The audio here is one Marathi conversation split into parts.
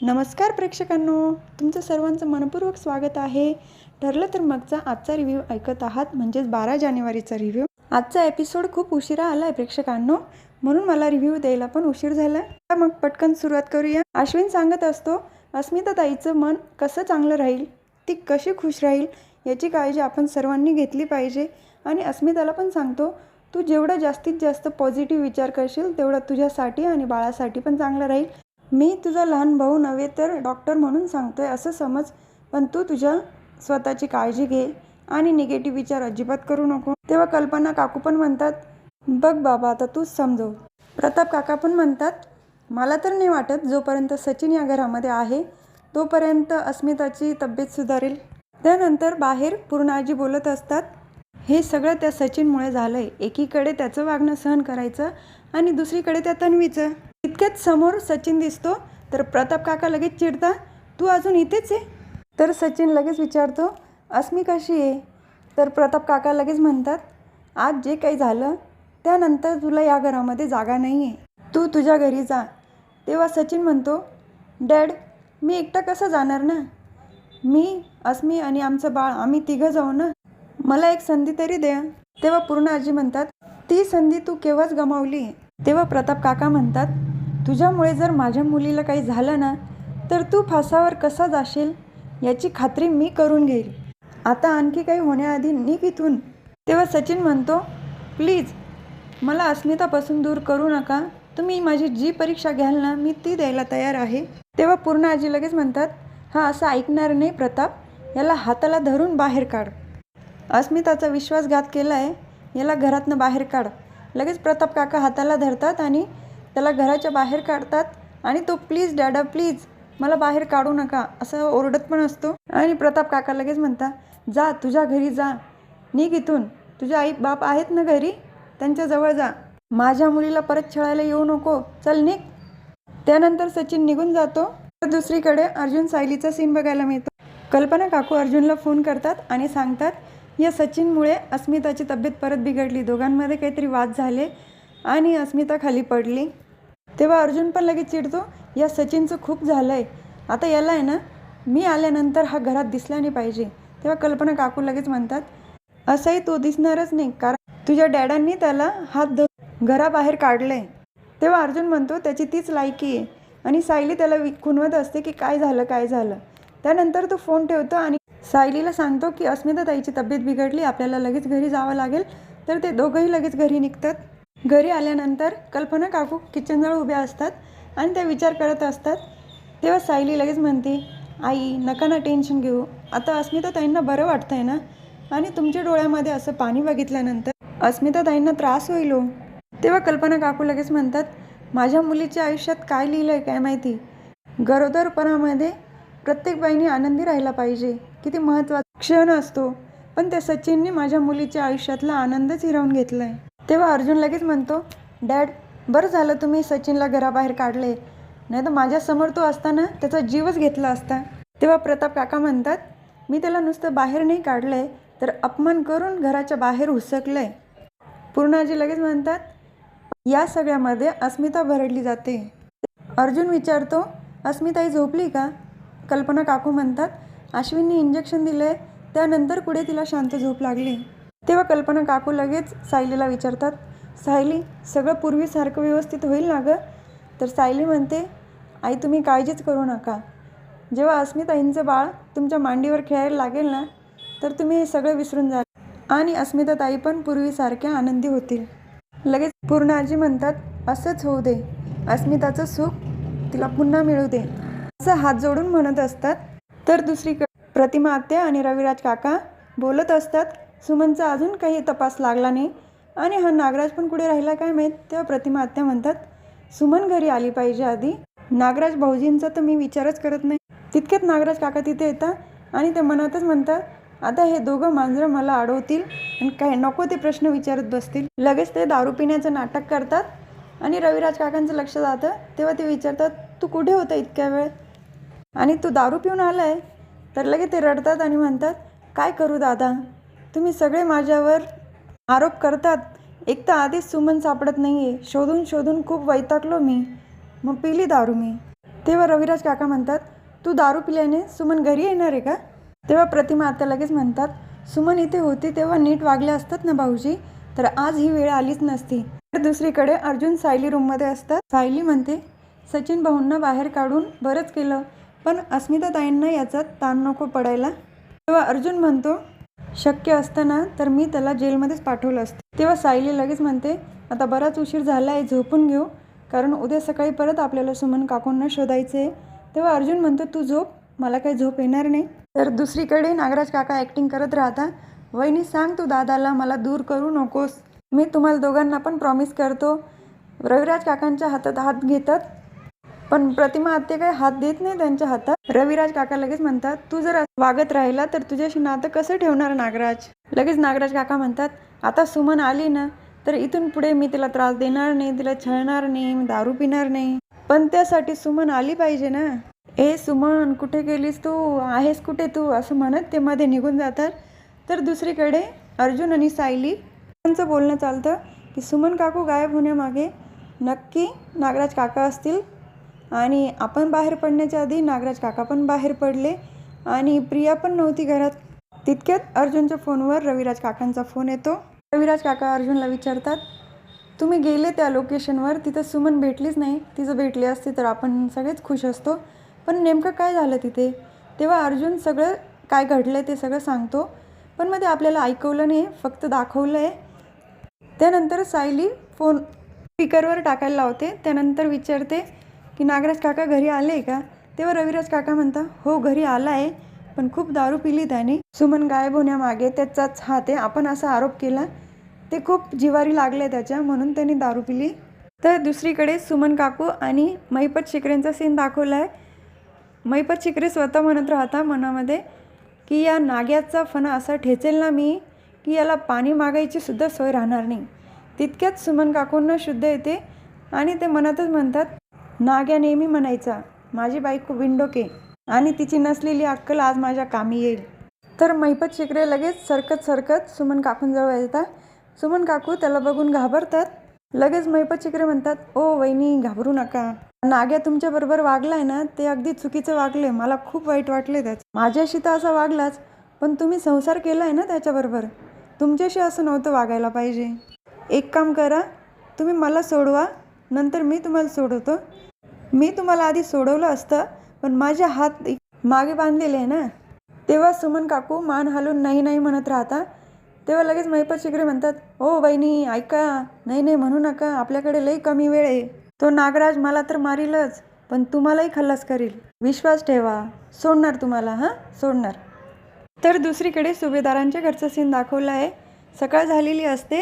नमस्कार प्रेक्षकांनो तुमचं सर्वांचं मनपूर्वक स्वागत आहे. ठरलं तर मगचा आजचा रिव्ह्यू ऐकत आहात म्हणजेच बारा जानेवारीचा रिव्ह्यू आजचा एपिसोड खूप उशिरा आला आहे प्रेक्षकांनो म्हणून मला रिव्ह्यू द्यायला पण उशीर झाला तर मग पटकन सुरुवात करूया. अश्विन सांगत असतो अस्मिता ताईचं मन कसं चांगलं राहील ती कशी खुश राहील याची काळजी आपण सर्वांनी घेतली पाहिजे. आणि अस्मिताला पण सांगतो तू जेवढा जास्तीत जास्त पॉझिटिव्ह विचार करशील तेवढा तुझ्यासाठी आणि बाळासाठी पण चांगलं राहील. मी तुझा लहान भाऊ नव्हे तर डॉक्टर म्हणून सांगतो आहे असं समज. पण तू तुझ्या स्वतःची काळजी घे आणि निगेटिव्ह विचार अजिबात करू नको. तेव्हा कल्पना काकू पण म्हणतात बघ बाबा आता तूच समजव. प्रताप काका पण म्हणतात मला तर नाही वाटत जोपर्यंत सचिन या घरामध्ये आहे तोपर्यंत अस्मिताची तब्येत सुधारेल. त्यानंतर बाहेर पूर्णाजी बोलत असतात हे सगळं त्या सचिनमुळे झालं आहे एकीकडे त्याचं वागणं सहन करायचं आणि दुसरीकडे त्या तन्वीचं. लगेच समोर सचिन दिसतो. तर प्रताप काका लगेच चिडता तू अजून इथेच आहे? तर सचिन लगेच विचारतो अस्मी कशी आहे? तर प्रताप काका लगेच म्हणतात आज जे काही झालं त्यानंतर तुला या घरामध्ये जागा नाही आहे. तू तुझ्या घरी जा. तेव्हा सचिन म्हणतो डॅड मी एकटा कसं जाणार ना? मी अस्मी आणि आमचं बाळ आम्ही तिघं जाऊ ना? मला एक संधी तरी द्या. तेव्हा पूर्ण आजी म्हणतात ती संधी तू केव्हाच गमावली तेव्हा प्रताप काका म्हणतात तुझ्यामुळे जर माझ्या मुलीला काही झालं ना तर तू फासावर कसा जाशील याची खात्री मी करून घेईल. आता आणखी काही होण्याआधी निघ इथून. तेव्हा सचिन म्हणतो प्लीज मला अस्मितापासून दूर करू नका. तुम्ही माझी जी परीक्षा घ्याल ना मी ती द्यायला तयार आहे. तेव्हा पूर्ण आजी लगेच म्हणतात हा असं ऐकणार नाही प्रताप. याला हाताला धरून बाहेर काढ. अस्मिताचा विश्वासघात केला आहे याला घरातनं बाहेर काढ. लगेच प्रताप काका हाताला धरतात आणि त्याला घराच्या बाहेर काढतात आणि तो प्लीज डॅडा प्लीज मला बाहेर काढू नका असं ओरडत पण असतो. आणि प्रताप काका लगेच म्हणता जा तुझ्या घरी जा. निघ इथून. तुझ्या आई बाप आहेत ना घरी? त्यांच्याजवळ जा. माझ्या मुलीला परत छळायला येऊ नको. चल निघ. त्यानंतर सचिन निघून जातो. तर दुसरीकडे अर्जुन सायलीचा सीन बघायला मिळतो. कल्पना काकू अर्जुनला फोन करतात आणि सांगतात या सचिनमुळे अस्मिताची तब्येत परत बिघडली. दोघांमध्ये काहीतरी वाद झाले. आणि अस्मिता खाली पडली. तेव्हा अर्जुन पण लगेच चिडतो या सचिनचं खूप झालं आहे आता याला आहे ना मी आल्यानंतर हा घरात दिसला नाही पाहिजे. तेव्हा कल्पना काकू लगेच म्हणतात असंही तो दिसणारच नाही कारण तुझ्या डॅडांनी त्याला हात ध घराबाहेर काढलंय. तेव्हा अर्जुन म्हणतो त्याची तीच लायकी आहे. आणि सायली त्याला वि खुणवत असते की काय झालं काय झालं? त्यानंतर तो फोन ठेवतो आणि सायलीला सांगतो की अस्मिता ताईची तब्येत बिघडली आपल्याला लगेच घरी जावं लागेल. तर ते दोघंही लगेच घरी निघतात. घरी आल्यानंतर कल्पना काकू किचनजवळ उभ्या असतात आणि त्या विचार करत असतात. तेव्हा सायली लगेच म्हणते आई नका ना टेन्शन घेऊ. आता अस्मिता ताईंना बरं वाटतं आहे ना? आणि तुमच्या डोळ्यामध्ये असं पाणी बघितल्यानंतर अस्मिता ताईंना त्रास होईल हो. तेव्हा कल्पना काकू लगेच म्हणतात माझ्या मुलीच्या आयुष्यात काय लिहिलं आहे काय माहिती? गरोदरपणामध्ये प्रत्येक बाईने आनंदी राहिला पाहिजे. किती महत्त्वाचा क्षण असतो. पण त्या सचिनने माझ्या मुलीच्या आयुष्यातला आनंदच हिरावून घेतला आहे तेव्हा अर्जुन लगेच म्हणतो डॅड बरं झालं तुम्ही सचिनला घराबाहेर काढले. नाही तर माझ्यासमोर तो असताना त्याचा जीवच घेतला असता. तेव्हा प्रताप काका म्हणतात मी त्याला नुसतं बाहेर नाही काढलं आहे तर अपमान करून घराच्या बाहेर हुसकलं. आहे पूर्णाजी लगेच म्हणतात या सगळ्यामध्ये अस्मिता भरडली जाते. अर्जुन विचारतो अस्मिताई झोपली का? कल्पना काकू म्हणतात अश्विनने इंजेक्शन दिले त्यानंतर पुढे तिला शांत झोप लागली? तेव्हा कल्पना काकू लगेच सायलीला विचारतात सायली सगळं पूर्वीसारखं व्यवस्थित होईल ना गं? तर सायली म्हणते आई तुम्ही काळजीच करू नका. जेव्हा अस्मिताईंचं बाळ तुमच्या मांडीवर खेळायला लागेल ना तर तुम्ही हे सगळं विसरून जाल. आणि अस्मिता ताई पण पूर्वीसारख्या आनंदी होतील. लगेच पूर्ण आजी म्हणतात असंच होऊ दे. अस्मिताचं सुख तिला पुन्हा मिळू दे. असं हात जोडून म्हणत असतात. तर दुसरीकडे प्रतिमा आत्या आणि रविराज काका बोलत असतात सुमनचा अजून काही तपास लागला नाही आणि हा नागराज पण कुठे राहिला काय माहीत? तेव्हा प्रतिमा आत्या म्हणतात सुमन घरी आली पाहिजे आधी. नागराज भाऊजींचा तर मी विचारच करत नाही. तितक्यात नागराज काका तिथे येतात आणि ते मनातच म्हणतात आता हे दोघं मांजरं मला अडवतील आणि काय नको ते प्रश्न विचारत बसतील. लगेच ते दारू पिण्याचं नाटक करतात आणि रविराज काकांचं लक्ष जातं. तेव्हा ते विचारतात तू कुठे होता इतक्या वेळ? आणि तू दारू पिऊन आलाय? तर लगेच ते रडतात आणि म्हणतात काय करू दादा? तुम्ही सगळे माझ्यावर आरोप करतात. एक तर आधीच सुमन सापडत नाही आहे शोधून शोधून खूप वैतागलो मी. मग पिली दारू मी. तेव्हा रविराज काका म्हणतात तू दारू पिल्याने सुमन घरी येणार आहे का? तेव्हा प्रतिमा आता लगेच म्हणतात सुमन इथे होती तेव्हा नीट वागले असतात ना भाऊजी? तर आज ही वेळ आलीच नसती. तर दुसरीकडे अर्जुन सायली रूममध्ये असतात. सायली म्हणते सचिन भाऊंना बाहेर काढून बरंच केलं पण अस्मिता ताईंना याचा ताण नको पडायला. तेव्हा अर्जुन म्हणतो शक्य असताना तर मी त्याला जेलमध्येच पाठवलं असतं. तेव्हा सायली लगेच म्हणते आता बराच उशीर झाला आहे झोपून घेऊ. कारण उद्या सकाळी परत आपल्याला सुमन काकूंना शोधायचं आहे तेव्हा अर्जुन म्हणतो तू झोप. मला काही झोप येणार नाही. तर दुसरीकडे नागराज काका ॲक्टिंग करत राहता. वहिनी सांग तू दादाला मला दूर करू नकोस. मी तुम्हाला दोघांना पण प्रॉमिस करतो. रविराज काकांच्या हातात हात घेतात. पण प्रतिमा आत्ते काही हात देत नाही त्यांच्या हातात. रविराज काका लगेच म्हणतात तू जर वागत राहिला तर तुझ्याशी नातं कसं ठेवणार नागराज? लगेच नागराज काका म्हणतात आता सुमन आली ना तर इथून पुढे मी तिला त्रास देणार नाही तिला छळणार नाही मी दारू पिणार नाही. पण त्यासाठी सुमन आली पाहिजे ना. ए सुमन कुठे गेलीस तू? आहेस कुठे तू? असं म्हणत ते मध्ये निघून जातात. तर दुसरीकडे अर्जुन आणि सायली त्यांचं बोलणं चालतं की सुमन काकू गायब होण्यामागे नक्की नागराज काका असतील आणि आपण बाहेर पडण्याच्या आधी नागराज काका पण बाहेर पडले आणि प्रिया पण नव्हती घरात. तितक्यात अर्जुनच्या फोनवर रविराज काकांचा फोन येतो. रविराज काका अर्जुनला विचारतात तुम्ही गेले त्या लोकेशनवर? तिथं सुमन भेटलीच नाही. तिचं भेटली असती तर आपण सगळेच खुश असतो. पण नेमकं काय झालं तिथे? तेव्हा अर्जुन सगळं काय घडलं ते सगळं सांगतो. पण मग ते आपल्याला ऐकवलं नाही फक्त दाखवलं आहे त्यानंतर सायली फोन स्पीकरवर टाकायला लावते. त्यानंतर विचारते की नागराज काका घरी आले आहे का? तेव्हा रविराज काका म्हणता हो घरी आला आहे पण खूप दारू पिली त्याने. सुमन गायब होण्यामागे त्याचाच हात आहे आपण असा आरोप केला. ते खूप जिवारी लागले त्याच्या म्हणून त्यांनी दारू पिली. तर दुसरीकडे सुमन काकू आणि महिपत शिकरेंचा सीन दाखवला आहे महिपत शिकरे स्वतः म्हणत राहता मनामध्ये की या नाग्याचा फणा असा ठेचेल ना मी की याला पाणी मागायची सुद्धा सोय राहणार नाही. तितक्यात सुमन काकूंना शुद्ध येते आणि ते मनातच म्हणतात नाग्या नेहमी म्हणायचा माझी बायको विंडोके आणि तिची नसलेली अक्कल आज माझ्या कामी येईल. तर मैपत शिकरे लगेच सरकत सरकत सुमन काकूंजवळ येतात. सुमन काकू त्याला बघून घाबरतात. लगेच मैपत शिकरे म्हणतात ओ वहिनी घाबरू नका. नाग्या तुमच्याबरोबर वागलाय ना ते अगदी चुकीचं वागले. मला खूप वाईट वाटले त्याच माझ्याशी तर असा वागलाच पण तुम्ही संसार केलाय ना त्याच्याबरोबर तुमच्याशी असं नव्हतं वागायला पाहिजे. एक काम करा तुम्ही मला सोडवा नंतर मी तुम्हाला सोडवतो. मी तुम्हाला आधी सोडवलं असतं पण माझे हात मागे बांधलेले आहे ना. तेव्हा सुमन काकू मान हलून नाही नाही म्हणत राहता. तेव्हा लगेच महिपत शिकरे म्हणतात ओ वहिनी ऐका. नाही नाही म्हणू नका. आपल्याकडे लई कमी वेळ आहे. तो नागराज मला तर मारीलच पण तुम्हालाही खल्लास करील. विश्वास ठेवा. सोडणार तुम्हाला हां? सोडणार. तर दुसरीकडे सुभेदारांच्या घरचा सीन दाखवला आहे. सकाळ झालेली असते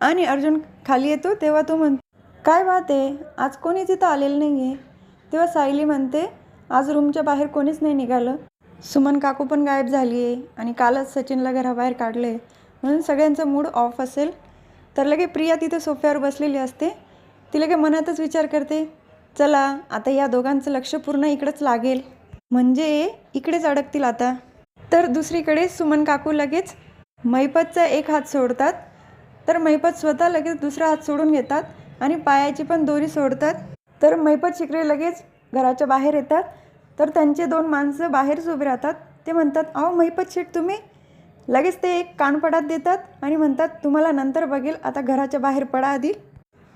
आणि अर्जुन खाली येतो तेव्हा तो म्हण काय बात आहे? आज कोणीच इथं आलेलं नाही आहे तेव्हा सायली म्हणते आज रूमच्या बाहेर कोणीच नाही निघालं. सुमन काकू पण गायब झाली आहे आणि कालच सचिनला घराबाहेर काढलं आहे म्हणून सगळ्यांचा मूड ऑफ असेल. तर लगे प्रिया तिथे सोफ्यावर बसलेली असते. ती लगे मनातच विचार करते चला आता या दोघांचं लक्ष पूर्ण इकडंच लागेल. म्हणजे इकडेच अडकतील आता. तर दुसरीकडे सुमन काकू लगेच मैपतचा एक हात सोडतात. तर मैपत स्वतः लगेच दुसरा हात सोडून घेतात. आणि पायाची पण दोरी सोडतात. तर मैपत शिकरे लगेच घराच्या बाहेर येतात. तर त्यांचे दोन माणसं बाहेरच उभे राहतात. ते म्हणतात अहो मैपत शेट तुम्ही? लगेच ते एक कानपडात देतात आणि म्हणतात तुम्हाला नंतर बघेल आता घराच्या बाहेर पडा आधी.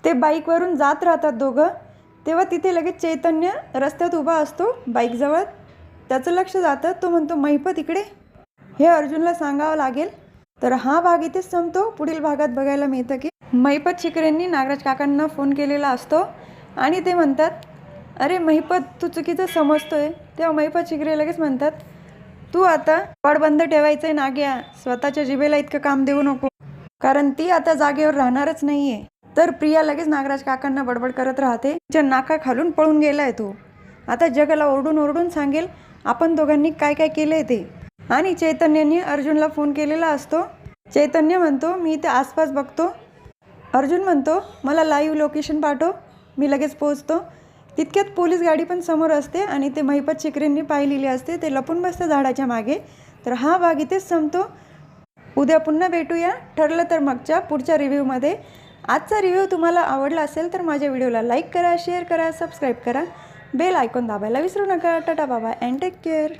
ते बाईकवरून जात राहतात दोघं. तेव्हा तिथे लगेच चैतन्य रस्त्यात उभा असतो बाईकजवळ. त्याचं लक्ष जातं. तो म्हणतो मैपत इकडे. हे अर्जुनला सांगावं लागेल. तर हा भाग इथेच संपतो. पुढील भागात बघायला मिळतं की महिपत शिकरेंनी नागराज काकांना फोन केलेला असतो आणि ते म्हणतात अरे महिपत तू चुकीचं समजतो आहे तेव्हा महिपत शिकरे लगेच म्हणतात तू आता वाड बंद आहे नाग्या स्वतःच्या जिभेला इतकं काम देऊ नको कारण ती आता जागेवर राहणारच नाही आहे तर प्रिया लगेच नागराज काकांना बडबड करत राहते तिच्या नाका खालून पळून गेलाय तो. आता जगाला ओरडून ओरडून सांगेल आपण दोघांनी काय काय केलंय ते. आणि चैतन्यने अर्जुनला फोन केलेला असतो. चैतन्य म्हणतो मी इथे आसपास बघतो अर्जुन म्हणतो मला लाईव्ह लोकेशन पाठव मी लगेच पोहोचतो. तितक्यात पोलीस गाडी पण समोर असते आणि ते महिपत शिकरेंनी पाहिलेली असते ते लपून बसतं झाडाच्या मागे. तर हा भाग इथेच संपतो. उद्या पुन्हा भेटूया. ठरलं तर मगच्या पुढच्या रिव्ह्यूमध्ये आजचा रिव्ह्यू तुम्हाला आवडला असेल तर माझ्या व्हिडिओला लाईक करा शेअर करा सबस्क्राईब करा. बेल आयकॉन दाबायला विसरू नका. टाटा बाबा अँड टेक केअर